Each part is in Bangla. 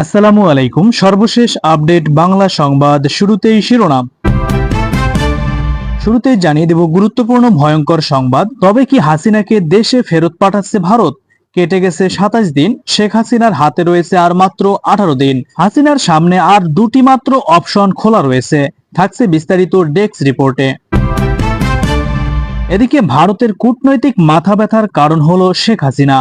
আসসালামু আলাইকুম। সর্বশেষ আপডেট বাংলা সংবাদ শুরুতেই শিরোনাম। শুরুতেই জানিয়ে দেব গুরুত্বপূর্ণ ভয়ঙ্কর সংবাদ। তবে কি হাসিনাকে দেশে ফেরত পাঠাচ্ছে ভারত? কেটে গেছে সাতাশ দিন, শেখ হাসিনার হাতে রয়েছে আর মাত্র আঠারো দিন। হাসিনার সামনে আর দুটি মাত্র অপশন খোলা রয়েছে। থাকছে বিস্তারিত ডেস্ক রিপোর্টে। এদিকে ভারতের কূটনৈতিক মাথা ব্যথার কারণ হলো শেখ হাসিনা।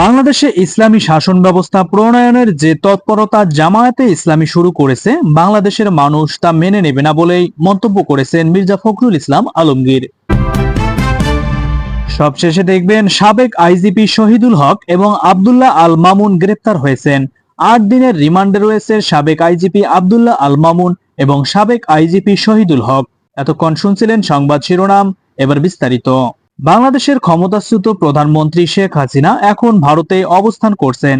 বাংলাদেশে ইসলামী শাসন ব্যবস্থা প্রণয়নের যে তৎপরতা জামায়াতে ইসলামী শুরু করেছে, বাংলাদেশের মানুষ তা মেনে নেবে না বলেই মন্তব্য করেছেন মির্জা ফখরুল ইসলাম আলমগীর। সবশেষে দেখবেন, সাবেক আইজিপি শহীদুল হক এবং আবদুল্লাহ আল মামুন গ্রেপ্তার হয়েছেন। আট দিনের রিমান্ডে রয়েছে সাবেক আইজিপি আব্দুল্লাহ আল মামুন এবং সাবেক আইজিপি শহীদুল হক। এতক্ষণ শুনছিলেন সংবাদ শিরোনাম, এবার বিস্তারিত। বাংলাদেশের ক্ষমতাচ্যুত প্রধানমন্ত্রী শেখ হাসিনা এখন ভারতে অবস্থান করছেন।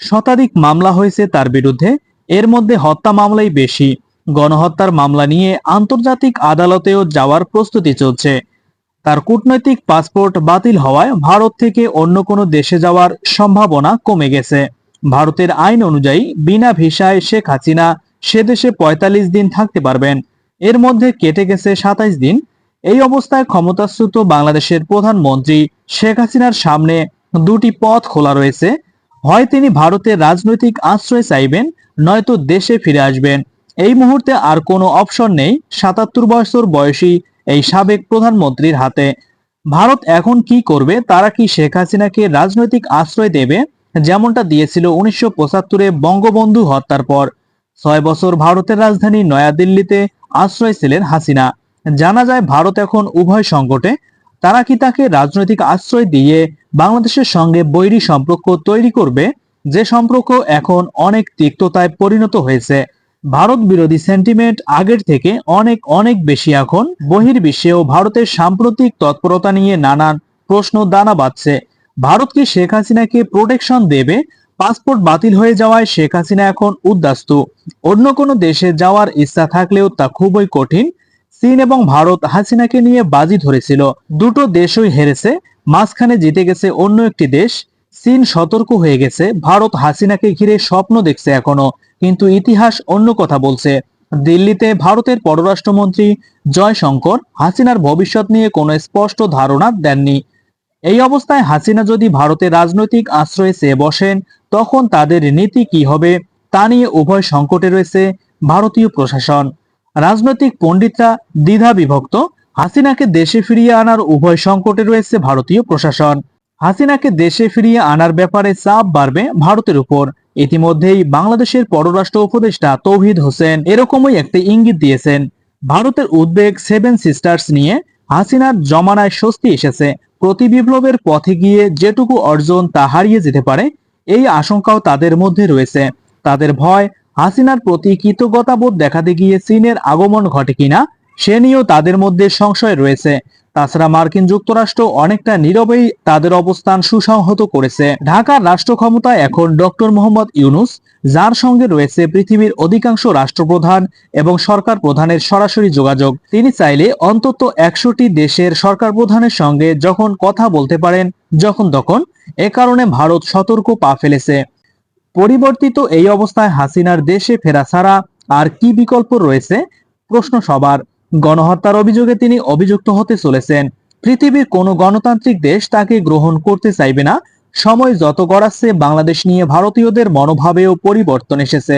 শতাধিক মামলা হয়েছে তার বিরুদ্ধে। এর মধ্যে হত্যা মামলাই বেশি। গণহত্যার মামলা নিয়ে আন্তর্জাতিক আদালতেও যাওয়ার প্রস্তুতি চলছে। তার কূটনৈতিক পাসপোর্ট বাতিল হওয়ায় ভারত থেকে অন্য কোনো দেশে যাওয়ার সম্ভাবনা কমে গেছে। ভারতের আইন অনুযায়ী বিনা ভিসায় শেখ হাসিনা সে দেশে পঁয়তাল্লিশ দিন থাকতে পারবেন। এর মধ্যে কেটে গেছে সাতাইশ দিন। এই অবস্থায় ক্ষমতাচ্যুত বাংলাদেশের প্রধানমন্ত্রী শেখ হাসিনার সামনে দুটি পথ খোলা রয়েছে। হয় তিনি ভারতের রাজনৈতিক আশ্রয় চাইবেন, নয়তো দেশে ফিরে আসবেন। এই মুহূর্তে আর কোনো অপশন নেই সাতাত্তর বছর বয়সী এই সাবেক প্রধানমন্ত্রীর হাতে। ভারত এখন কি করবে, তারা কি শেখ হাসিনাকে রাজনৈতিক আশ্রয় দেবে? যেমনটা দিয়েছিল উনিশশো পঁচাত্তরে বঙ্গবন্ধু হত্যার পর। ছয় বছর ভারতের রাজধানী নয়াদিল্লিতে আশ্রয় ছিলেন হাসিনা। জানা যায় ভারত এখন উভয় সংকটে। তারা কি তাকে রাজনৈতিক আশ্রয় দিয়ে বাংলাদেশের সঙ্গে বৈরী সম্পর্ক তৈরি করবে? যে সম্পর্ক এখন অনেক তিক্ততায় পরিণত হয়েছে। ভারত বিরোধী সেন্টিমেন্ট আগের থেকে অনেক অনেক বেশি এখন। বহির্বিশ্বেও ভারতের সাম্প্রতিক তৎপরতা নিয়ে নানান প্রশ্ন দানা বাঁধছে। ভারত কি শেখ হাসিনাকে প্রোটেকশন দেবে? পাসপোর্ট বাতিল হয়ে যাওয়ায় শেখ হাসিনা এখন উদ্বাস্তু। অন্য কোনো দেশে যাওয়ার ইচ্ছা থাকলেও তা খুবই কঠিন। চীন এবং ভারত হাসিনাকে নিয়ে বাজি ধরেছিল। দুটো দেশই হেরেছে, মাঝখানে জিতে গেছে অন্য একটি দেশ। চীন সতর্ক হয়ে গেছে, ভারত হাসিনাকে ঘিরে স্বপ্ন দেখছে এখনও, কিন্তু ইতিহাস অন্য কথা বলছে। দিল্লিতে ভারতের পররাষ্ট্রমন্ত্রী জয়শঙ্কর হাসিনার ভবিষ্যৎ নিয়ে কোনো স্পষ্ট ধারণা দেননি। এই অবস্থায় হাসিনা যদি ভারতের রাজনৈতিক আশ্রয়ে চেয়ে বসেন, তখন তাদের নীতি কি হবে, তা নিয়ে উভয় সংকটে রয়েছে ভারতীয় প্রশাসন। রাজনৈতিক পণ্ডিতরা দ্বিধা বিভক্ত। হাসিনাকে দেশে ফিরিয়ে আনার উভয় সংকটে রয়েছে ভারতীয় প্রশাসন। হাসিনাকে দেশে ফিরিয়ে আনার ব্যাপারে চাপ বাড়বে ভারতের উপর। ইতিমধ্যেই বাংলাদেশের পররাষ্ট্র উপদেষ্টা তৌহিদ হোসেন এরকমই একটি ইঙ্গিত দিয়েছেন। ভারতের উদ্বেগ সেভেন সিস্টার্স নিয়ে হাসিনার জমানায় স্বস্তি এসেছে। প্রতি বিপ্লবের পথে গিয়ে যেটুকু অর্জন তা হারিয়ে যেতে পারে, এই আশঙ্কাও তাদের মধ্যে রয়েছে। তাদের ভয় হাসিনার প্রতি কৃতজ্ঞতাবোধ দেখাতে গিয়ে চীনের আগমন ঘটে কিনা, সে নিয়েও তাদের মধ্যে সংশয় রয়েছে। তাছাড়া মার্কিন যুক্তরাষ্ট্র অনেকটা নীরবেই তাদের অবস্থান সুসংহত করেছে। ঢাকার রাষ্ট্র ক্ষমতায় এখন ডক্টর মোহাম্মদ ইউনুস, যার সঙ্গে রয়েছে পৃথিবীর অধিকাংশ রাষ্ট্রপ্রধান এবং সরকার প্রধানের সরাসরি যোগাযোগ। তিনি চাইলে অন্তত একশোটি দেশের সরকার প্রধানের সঙ্গে যখন কথা বলতে পারেন যখন তখন এ কারণে ভারত সতর্ক পা ফেলেছে। পরিবর্তিত এই অবস্থায় হাসিনার দেশে ফেরা ছাড়া আর কি বিকল্প রয়েছে? প্রশ্ন সবার। গণহত্যার অভিযোগে তিনি অভিযুক্ত হতে চলেছেন। পৃথিবীর কোনো গণতান্ত্রিক দেশ তাকে গ্রহণ করতে চাইবে না। সময় যত গড়াচ্ছে, বাংলাদেশ নিয়ে ভারতীয়দের মনোভাবেও পরিবর্তন এসেছে।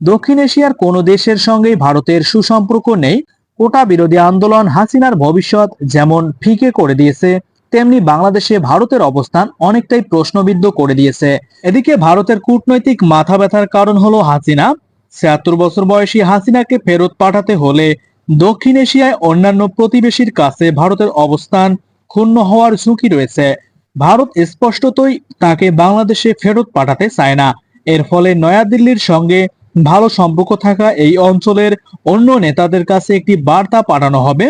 দক্ষিণ এশিয়ার কোনো দেশের সঙ্গেই ভারতের সুসম্পর্ক নেই। কোটা বিরোধী আন্দোলন হাসিনার ভবিষ্যৎ যেমন ফিকে করে দিয়েছে তেমনি বাংলাদেশে ভারতের অবস্থান অনেকটাই প্রশ্নবিদ্ধ করে দিয়েছে। এদিকে ভারতের কূটনৈতিক মাথা ব্যথার কারণ হলো হাসিনা। ছিয়াত্তর বছর বয়সী হাসিনাকে ফেরত পাঠাতে হলে দক্ষিণ এশিয়ায় অন্যান্য প্রতিবেশীর কাছে ভারতের অবস্থান ক্ষুণ্ণ হওয়ার ঝুঁকি রয়েছে। ভারত স্পষ্টতই তাকে বাংলাদেশে ফেরত পাঠাতে চায় না। এর ফলে নয়াদিল্লির সঙ্গে ভালো সম্পর্ক থাকা এই অঞ্চলের অন্য নেতাদের কাছে একটি বার্তা পাঠানো হবে।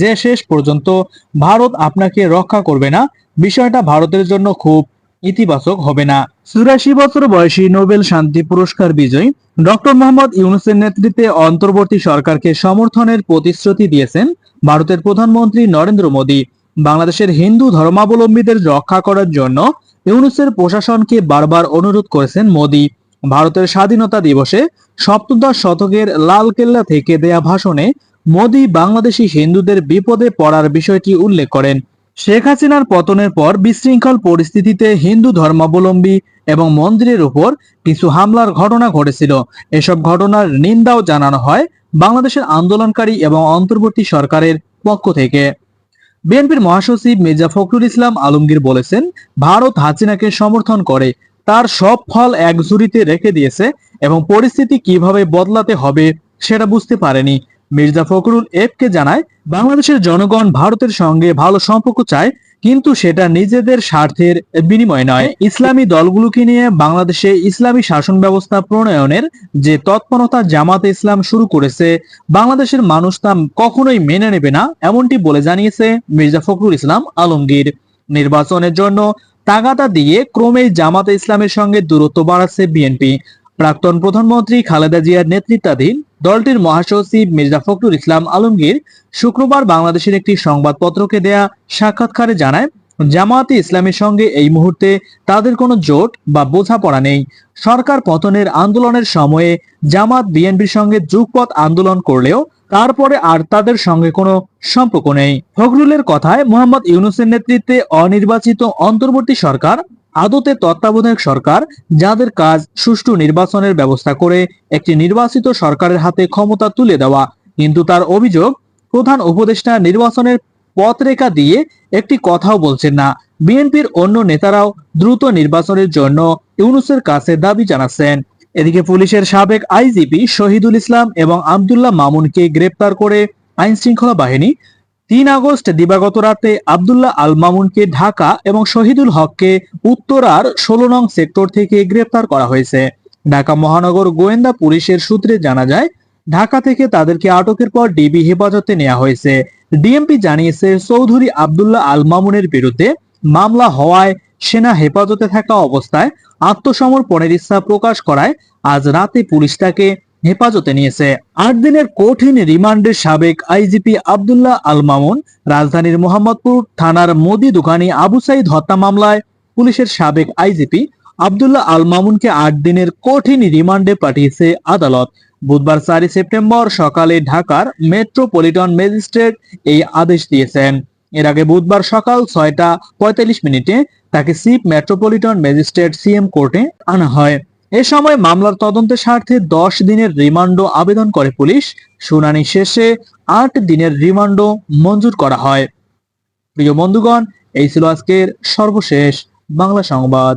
যে শেষ পর্যন্ত ভারত আপনাকে রক্ষা করবে না, বিষয়টা ভারতের জন্য খুব ইতিবাচক হবে না। চুরাশি বছর বয়সী নোবেল শান্তি পুরস্কার বিজয়ী ডক্টর মোহাম্মদ ইউনুসের নেতৃত্বে অন্তর্বর্তী সরকারকে সমর্থনের প্রতিশ্রুতি দিয়েছেন ভারতের প্রধানমন্ত্রী নরেন্দ্র মোদী। বাংলাদেশের হিন্দু ধর্মাবলম্বীদের রক্ষা করার জন্য ইউনুসের প্রশাসনকে বারবার অনুরোধ করেছেন মোদী। ভারতের স্বাধীনতা দিবসে সপ্তদশ শতকের লালকেল্লা থেকে দেয়া ভাষণে মোদী বাংলাদেশি হিন্দুদের বিপদে পড়ার বিষয়টি উল্লেখ করেন। শেখ হাসিনার পতনের পর বিশৃঙ্খল পরিস্থিতিতে হিন্দু ধর্মাবলম্বী এবং মন্দিরের উপর কিছু হামলার ঘটনা ঘটেছিল। এসব ঘটনার নিন্দাও জানানো হয় বাংলাদেশের আন্দোলনকারী এবং অন্তর্বর্তী সরকারের পক্ষ থেকে। বিএনপির মহাসচিব মির্জা ফখরুল ইসলাম আলমগীর বলেছেন, ভারত হাসিনাকে সমর্থন করে, তার সব ফল এক ঝুড়িতে রেখে দিয়েছে এবং পরিস্থিতি কীভাবে বদলাতে হবে সেটা বুঝতে পারেনি। মির্জা ফখরুল এফকে জানায়, বাংলাদেশের জনগণ ভারতের সঙ্গে ভালো সম্পর্ক চায়, কিন্তু সেটা নিজেদের স্বার্থের বিনিময় নয়। ইসলামী দলগুলোকে নিয়ে বাংলাদেশে ইসলামী শাসন ব্যবস্থা প্রণয়নের যে তৎপরতা জামাতে ইসলাম শুরু করেছে, বাংলাদেশের মানুষ তা কখনোই মেনে নেবে না, এমনটি বলে জানিয়েছে মির্জা ফখরুল ইসলাম আলমগীর। নির্বাচনের জন্য তাগাদা দিয়ে ক্রমেই জামাতে ইসলামের সঙ্গে দূরত্ব বাড়াচ্ছে বিএনপি। প্রাক্তন প্রধানমন্ত্রী খালেদা জিয়ার নেতৃত্বাধীন দলটির মহাসচিব মির্জা ফখরুল ইসলাম আলমগীর শুক্রবার বাংলাদেশের একটি সংবাদপত্রকে দেয়া সাক্ষাৎকারে জানায়, জামায়াতে ইসলামের সঙ্গে এই মুহূর্তে তাদের কোনো জোট বা বোঝাপড়া নেই। সরকার পতনের আন্দোলনের সময়ে জামাত বিএনপির সঙ্গে যুগপৎ আন্দোলন করলেও তারপরে আর তাদের সঙ্গে কোনো সম্পর্ক নেই। ফখরুলের কথায় মোহাম্মদ ইউনুসের নেতৃত্বে অনির্বাচিত অন্তর্বর্তী সরকার আদতে তত্ত্বাবধায়ক সরকার যাদের কাজ সুষ্ঠু নির্বাচনের ব্যবস্থা করে একটি নির্বাচিত সরকারের হাতে ক্ষমতা তুলে দেওয়া। কিন্তু তার অভিযোগ, প্রধান উপদেষ্টা নির্বাচনের পথরেখা দিয়ে একটি কথাও বলছেন না। বিএনপির অন্য নেতারাও দ্রুত নির্বাচনের জন্য ইউনুসের কাছে দাবি জানাচ্ছেন। এদিকে পুলিশের সাবেক আইজিপি শহীদুল ইসলাম এবং আব্দুল্লাহ মামুনকে গ্রেপ্তার করে আইন শৃঙ্খলা বাহিনী তিন আগস্ট দিবাগত রাতে আব্দুল্লাহ আল মামুনকে ঢাকা এবং শহীদুল হককে উত্তরার ষোলো নং সেক্টর থেকে গ্রেপ্তার করা হয়েছে। ঢাকা মহানগর গোয়েন্দা পুলিশের সূত্রে জানা যায়, ঢাকা থেকে তাদেরকে আটকের পর ডিবি হেফাজতে নেওয়া হয়েছে। ডিএমপি জানিয়েছে, চৌধুরী আবদুল্লাহ আল মামুনের বিরুদ্ধে মামলা হওয়ায় সেনা হেফাজতে থাকা অবস্থায় আত্মসমর্পণের ইচ্ছা প্রকাশ করায় আজ রাতে পুলিশ তাকে হেফাজতে নিয়েছে। আট দিনের কঠিন রিমান্ডে সাবেক আইজিপি আব্দুল্লাহ আল মামুন রাজধানীর মোহাম্মদপুর থানার মোদি দোকানি আবু সাইদ হত্যা মামলায় পুলিশের সাবেক আইজিপি আব্দুল্লাহ আল মামুনকে আট দিনের কঠিন রিমান্ডে পাঠিয়েছে আদালত। বুধবার চারই সেপ্টেম্বর সকালে ঢাকার মেট্রোপলিটন ম্যাজিস্ট্রেট এই আদেশ দিয়েছেন। এর আগে বুধবার সকাল ছয়টা পঁয়তাল্লিশ মিনিটে তাকে চিফ মেট্রোপলিটন ম্যাজিস্ট্রেট সিএম কোর্টে আনা হয়। এ সময় মামলার তদন্তের স্বার্থে দশ দিনের রিমান্ডও আবেদন করে পুলিশ। শুনানি শেষে আট দিনের রিমান্ডও মঞ্জুর করা হয়। প্রিয় বন্ধুগণ, এই ছিল আজকের সর্বশেষ বাংলা সংবাদ।